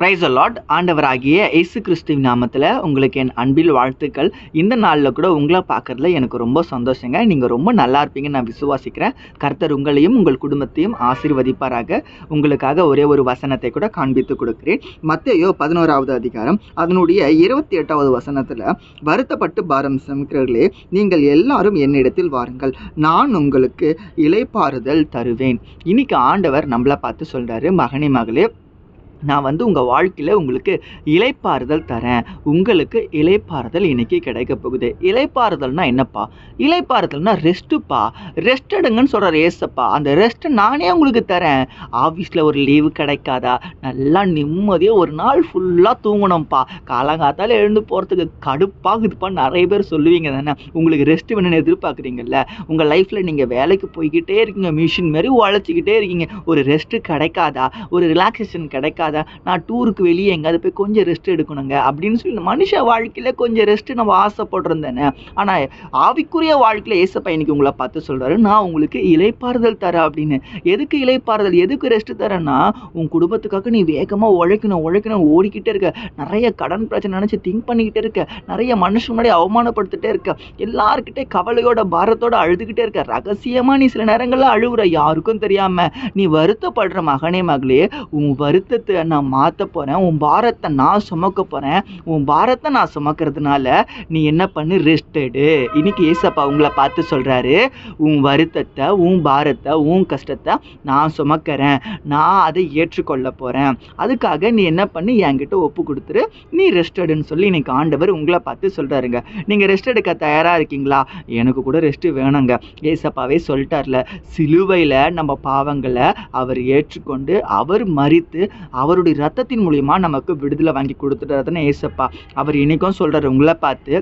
Price allot ஆண்டவராகிய இயேசு கிறிஸ்துவின் நாமத்தில் உங்களுக்கு என் அன்பில் வாழ்த்துக்கள். இந்த நாளில் கூட உங்களை பார்க்கறதுல எனக்கு ரொம்ப சந்தோஷங்க. நீங்கள் ரொம்ப நல்லா இருப்பீங்கன்னு நான் விசுவாசிக்கிறேன். கர்த்தர் உங்களையும் உங்கள் குடும்பத்தையும் ஆசீர்வதிப்பாராக. உங்களுக்காக ஒரே ஒரு வசனத்தை கூட காண்பித்து கொடுக்கிறேன். மத்தையோ பதினோராவது அதிகாரம் அதனுடைய இருபத்தி எட்டாவது வசனத்தில் வருத்தப்பட்டு பாரம் சமைக்கிறவர்களே நீங்கள் எல்லாரும் என்னிடத்தில் வாருங்கள். நான் உங்களுக்கு இலைப்பாறுதல் தருவேன். இன்னைக்கு ஆண்டவர் நம்மளை பார்த்து சொல்கிறாரு மகனே மகளே நான் வந்து உங்கள் வாழ்க்கையில் உங்களுக்கு இலைப்பாறுதல் தரேன். உங்களுக்கு இலைப்பாறுதல் இன்றைக்கி கிடைக்க போகுது. இலைப்பாறுதல்னால் என்னப்பா? இலைப்பாறுதல்னால் ரெஸ்ட்டுப்பா. ரெஸ்ட் எடுங்கன்னு சொல்கிற ஏசப்பா. அந்த ரெஸ்ட்டை நானே உங்களுக்கு தரேன். ஆஃபீஸில் ஒரு லீவு கிடைக்காதா? நல்லா நிம்மதியாக ஒரு நாள் ஃபுல்லாக தூங்கணும்ப்பா. காலங்காத்தால் எழுந்து போகிறதுக்கு கடுப்பாகுதுப்பா நிறைய பேர் சொல்லுவீங்க தானே. உங்களுக்கு ரெஸ்ட் வேணும்னு எதிர்பார்க்குறீங்கல்ல. உங்கள் லைஃப்பில் நீங்கள் வேலைக்கு போய்கிட்டே இருக்கீங்க. மிஷின் மாதிரி உழைச்சிக்கிட்டே இருக்கீங்க. ஒரு ரெஸ்ட்டு கிடைக்காதா? ஒரு ரிலாக்ஸேஷன் கிடைக்காதா? நான் டூருக்கு வெளியே எங்கேயாவது போய் கொஞ்சம் ரெஸ்ட் எடுக்கணுங்க. அப்படின்னு சொல்லி மனுஷ வாழ்க்கையில் கொஞ்சம் ரெஸ்ட்டு நம்ம ஆசைப்படுறோம் ஆனால் ஆவிக்குரிய வாழ்க்கையில் ஏசப்பா இன்னைக்கு உங்களை பார்த்து சொல்கிறாரு நான் உங்களுக்கு இலைப்பாறுதல் தரேன் அப்படின்னு. எதுக்கு இலைப்பாறுதல் எதுக்கு ரெஸ்ட் தரேன்னா உன் குடும்பத்துக்காக நீ வேகமாக உழைக்கணும் உழைக்கணும் ஓடிக்கிட்டே இருக்க. நிறைய கடன் பிரச்சனை நினச்சி திங்க் பண்ணிக்கிட்டே இருக்க. நிறைய மனுஷன் முன்னாடி அவமானப்படுத்திட்டே இருக்க. எல்லாருக்கிட்டே கவலையோட பாரத்தோட அழுதுகிட்டே இருக்க. ரகசியமாக நீ சில நேரங்களில் அழுகுற யாருக்கும் தெரியாமல் நீ வருத்தப்படுற மகனே மகளே உன் வருத்தத்தை நான் மாற்ற போகிறேன் உன் பாரத்தை நான் சுமக்க போகிறேன் உன் பாரத்தை நான் சுமக்கிறதுனால நீ என்ன பண்ணு? ரெஸ்ட் எடு. இன்னைக்கு ஏசப்பா உங்களை பார்த்து சொல்கிறாரு உன் வருத்தத்தை உன் பாரத்தை உன் கஷ்டத்தை நான் சுமக்கிறேன். நான் அதை ஏற்றுக்கொள்ள போகிறேன் அதுக்காக நீ என்ன பண்ணு? என்கிட்ட ஒப்பு கொடுத்துரு. நீ ரெஸ்ட் எடுன்னு சொல்லி இன்னைக்கு ஆண்டவர் உங்களை பார்த்து சொல்கிறாருங்க நீங்கள் ரெஸ்ட் எடுக்க தயாராக இருக்கீங்களா? எனக்கு கூட ரெஸ்ட்டு வேணுங்க. ஏசப்பாவே சொல்லிட்டார்ல சிலுவையில் நம்ம பாவங்களை அவர் ஏற்றுக்கொண்டு அவர் மறித்து அவருடைய ரத்தத்தின் மூலியமா நமக்கு விடுதலை வாங்கி கொடுத்துட்டாருன்னு ஏசப்பா? அவர் இன்னைக்கும் சொல்கிறார் உங்களை பார்த்து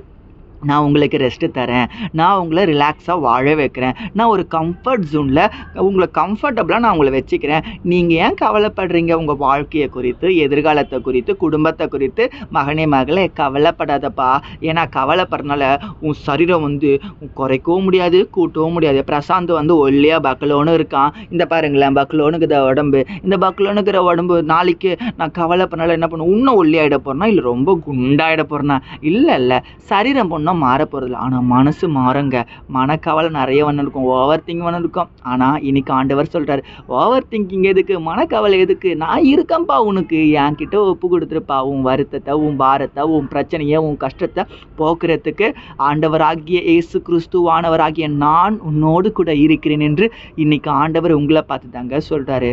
நான் உங்களுக்கு ரெஸ்ட்டு தரேன். நான் உங்களை ரிலாக்ஸாக வாழ வைக்கிறேன். நான் ஒரு கம்ஃபர்ட் ஜோனில் உங்களை கம்ஃபர்டபுளாக நான் உங்களை வச்சுக்கிறேன். நீங்கள் ஏன் கவலைப்படுறீங்க? உங்கள் வாழ்க்கையை குறித்து எதிர்காலத்தை குறித்து குடும்பத்தை குறித்து. மகனே மகளே கவலைப்படாதப்பா. ஏன்னா கவலைப்படுறதுனால உன் சரீரம் வந்து குறைக்கவும் முடியாது கூட்டவும் முடியாது. பிரசாந்த் வந்து ஒல்லியாக பக்கலோன்னு இருக்கான். இந்த பாருங்களேன் பக்கலோனுக்குற உடம்பு. இந்த பக்கலோனுக்கிற உடம்பு நாளைக்கு நான் கவலைப்படுறனால என்ன பண்ணுவேன்? இன்னும் ஒல்லியாகிட போகிறேன்னா இல்லை ரொம்ப குண்டாயிட போகிறேன்னா இல்லை இல்லை. சரீரம் பொண்ணு மாற போகிறதில்ல ஆனால் மனசு மாறுங்க. மனக்கவலை நிறைய வந்திருக்கும். இருக்கும் ஓவர் திங்க் வந்திருக்கும். இருக்கும் ஆனால் இன்னைக்கு ஆண்டவர் சொல்கிறார் ஓவர் திங்கிங் எதுக்கு? மனக்கவலை எதுக்கு? நான் இருக்கேன்ப்பா உனக்கு. என்கிட்ட ஒப்பு கொடுத்துருப்பா. உன் வருத்தத்தை உன் பாரத்தை உன் பிரச்சனையை உன் கஷ்டத்தை போக்குறதுக்கு ஆண்டவராகிய இயேசு கிறிஸ்துவானவராகிய நான் உன்னோடு கூட இருக்கிறேன் என்று இன்னைக்கு ஆண்டவர் உங்களை பார்த்து தாங்க சொல்கிறாரு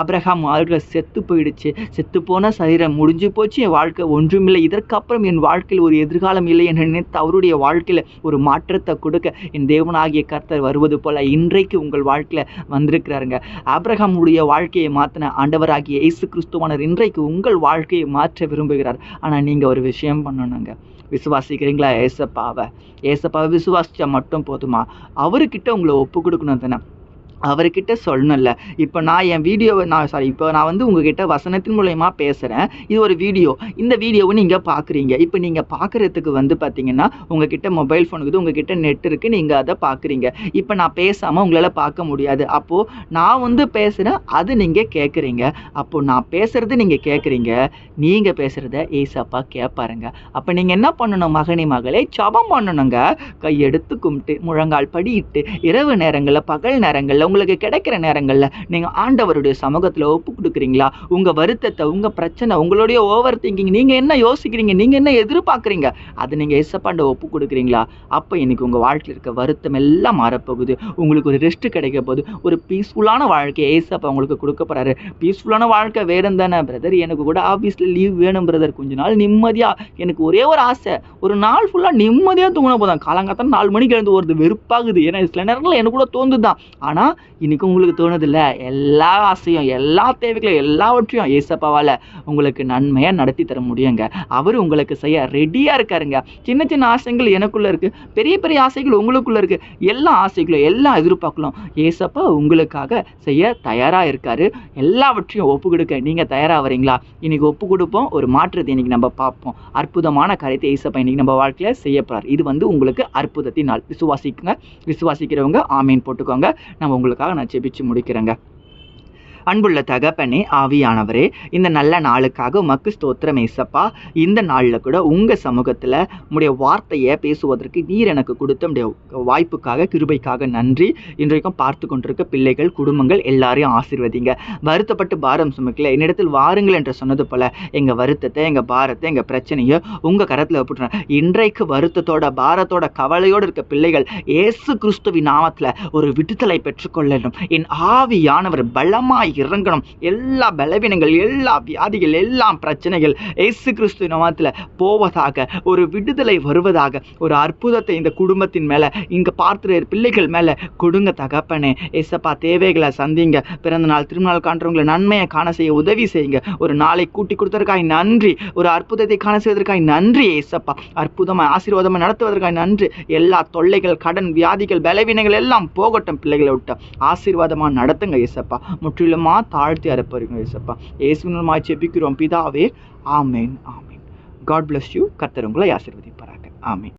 ஆப்ரஹாம் வாழ்க்கை செத்து போயிடுச்சு. செத்து போன சரீரம் முடிஞ்சு போச்சு. என் வாழ்க்கை ஒன்றுமில்லை. இதற்கப்புறம் என் வாழ்க்கையில் ஒரு எதிர்காலம் இல்லை என்று நினைத்து அவருடைய வாழ்க்கையில் ஒரு மாற்றத்தை கொடுக்க என் தேவனாகிய கர்த்தர் வருவது போல இன்றைக்கு உங்கள் வாழ்க்கையில் வந்திருக்கிறாருங்க. ஆபிரகாமுடைய வாழ்க்கையை மாற்றின ஆண்டவராகிய இயேசு கிறிஸ்துவானர் இன்றைக்கு உங்கள் வாழ்க்கையை மாற்ற விரும்புகிறார். ஆனால் நீங்கள் ஒரு விஷயம் பண்ணணுங்க. விசுவாசிக்கிறீங்களா? ஏசப்பாவை. ஏசப்பாவை விசுவாசிச்சா மட்டும் போதுமா? அவர்கிட்ட உங்களை ஒப்பு கொடுக்கணும் தானே. அவர்கிட்ட சொல்லணும்ல. இப்போ நான் என் வீடியோவை நான் சாரி இப்போ நான் வந்து உங்ககிட்ட வசனத்தின் மூலயமா பேசுகிறேன் இது ஒரு வீடியோ இந்த வீடியோவை நீங்கள் பார்க்குறீங்க இப்போ நீங்கள் பார்க்குறதுக்கு வந்து பார்த்தீங்கன்னா உங்ககிட்ட மொபைல் ஃபோன் இருக்குது உங்ககிட்ட நெட் இருக்குது நீங்கள் அதை பார்க்குறீங்க இப்போ நான் பேசாமல் உங்களால் பார்க்க முடியாது. அப்போது நான் வந்து பேசுகிறேன் அது நீங்கள் கேட்குறீங்க அப்போது நான் பேசுகிறது நீங்கள் கேட்குறீங்க நீங்கள் பேசுகிறத ஏசப்பா கேட்பாருங்க அப்போ நீங்கள் என்ன பண்ணணும் மகனி மகளே? சபம் பண்ணணுங்க. கையெடுத்து கும்பிட்டு முழங்கால் படியிட்டு இரவு நேரங்களில் பகல் நேரங்களில் உங்களுக்கு கிடைக்கிற நேரங்களில் நீங்கள் ஆண்டவருடைய சமூகத்தில் ஒப்பு கொடுக்குறீங்களா? உங்கள் வருத்தத்தை உங்கள் பிரச்சனை உங்களுடைய ஓவர் திங்கிங் நீங்கள் என்ன யோசிக்கிறீங்க? நீங்கள் என்ன எதிர்பார்க்குறீங்க? அதை நீங்கள் ஏசப்பாண்ட ஒப்பு கொடுக்குறீங்களா? அப்போ இன்னைக்கு உங்கள் வாழ்க்கையில் இருக்க வருத்தம் எல்லாம் மாறப்போகுது. உங்களுக்கு ஒரு ரெஸ்ட் கிடைக்க போகுது. ஒரு பீஸ்ஃபுல்லான வாழ்க்கையை ஏசப்பா உங்களுக்கு கொடுக்க போகிறாரு பீஸ்ஃபுல்லான வாழ்க்கை வேறும் தானே பிரதர் எனக்கு கூட ஆஃபீஸில் லீவ் வேணும் பிரதர் கொஞ்ச நாள் நிம்மதியாக எனக்கு ஒரே ஒரு ஆசை. ஒரு நாள் ஃபுல்லாக நிம்மதியாக தூங்கின போதும். காலங்காத்தான் நாலு மணிக்கு எழுந்து வருது வெறுப்பாகுது. ஏன்னா சில நேரங்களில் எனக்கு கூட தோணுது தான் ஆனால் இன்றைக்கும் உங்களுக்கு தோணுதில்ல? எல்லா ஆசையும் எல்லா தேவைகளும் எல்லாவற்றையும் ஏசப்பாவால் உங்களுக்கு நன்மையாக நடத்தி தர முடியுங்க. அவர் உங்களுக்கு செய்ய ரெடியாக இருக்காருங்க. சின்ன சின்ன ஆசைகள் எனக்குள்ளே இருக்குது பெரிய பெரிய ஆசைகள் உங்களுக்குள்ளே இருக்குது எல்லா ஆசைகளும் எல்லா எதிர்பார்க்கலாம் ஏசப்பா உங்களுக்காக செய்ய தயாராக இருக்காரு. எல்லாவற்றையும் ஒப்பு கொடுக்க நீங்கள் தயாராக வரீங்களா? இன்னைக்கு ஒப்பு கொடுப்போம் ஒரு மாற்றத்தை இன்னைக்கு நம்ம பார்ப்போம். அற்புதமான காரியத்தை ஏசப்பா இன்னைக்கு நம்ம வாழ்க்கையில் செய்ய இது வந்து உங்களுக்கு அற்புதத்தின் நாள். விசுவாசிக்குங்க. விசுவாசிக்கிறவங்க ஆமீன் போட்டுக்கோங்க. நம்ம உங்களுக்கு உங்களுக்காக நான் ஜெபிச்சு முடிக்கிறேங்க. அன்புள்ள தகப்பனே ஆவியானவரே இந்த நல்ல நாளுக்காக உமக்கு ஸ்தோத்திரம் ஏசப்பா. இந்த நாளில் கூட உங்கள் சமூகத்தில் உடைய வார்த்தையை பேசுவதற்கு நீர் எனக்கு கொடுத்த உடைய வாய்ப்புக்காக கிருபைக்காக நன்றி. இன்றைக்கும் பார்த்து கொண்டிருக்க பிள்ளைகள் குடும்பங்கள் எல்லாரையும் ஆசீர்வதிங்க. வருத்தப்பட்டு பாரம் சுமக்கல. என்னிடத்தில் வாருங்கள் என்று சொன்னது போல எங்கள் வருத்தத்தை எங்கள் பாரத்தை எங்கள் பிரச்சனையை உங்கள் கரத்தில் விட்டுறேன் இன்றைக்கு வருத்தத்தோட பாரத்தோட கவலையோடு இருக்க பிள்ளைகள் ஏசு கிறிஸ்துவின் நாமத்தில் ஒரு விடுதலை பெற்றுக்கொள்ளணும். என் ஆவியானவர் பலமாய் இறங்கணும். எல்லா பலவீனங்கள் எல்லா வியாதிகள் எல்லாம் பிரச்சனைகள் இயேசு கிறிஸ்து நாமத்தில் போவதாக ஒரு விடுதலை வருவதாக ஒரு அற்புதத்தை இந்த குடும்பத்தின் மேலே இங்கே பார்த்துற பிள்ளைகள் மேலே கொடுங்க தகப்பனே. ஏசப்பா தேவைகளை சந்திங்க. பிறந்த நாள் திருநாள் காண்றவங்களை நன்மையை காண செய்ய உதவி செய்யுங்க. ஒரு நாளை கூட்டி கொடுத்ததற்காய் நன்றி. ஒரு அற்புதத்தை காண செய்வதற்காய் நன்றி ஏசப்பா. அற்புதமாக ஆசீர்வாதமாக நடத்துவதற்காய் நன்றி. எல்லா தொல்லைகள் கடன் வியாதிகள் பலவீனங்கள் எல்லாம் போகட்டும் பிள்ளைகளை விட்டு. ஆசீர்வாதமாக நடத்துங்க ஏசப்பா. முற்றிலும் தாழ்த்தி அறுப்பருங்க ஏசப்பா இயேசுவினமாய் செபிக்கிறோம் பிதாவே ஆமேன் ஆமேன் காட் பிளஸ் யூ கர்த்தர் உங்களை ஆசீர்வதிப்பாராக ஆமேன்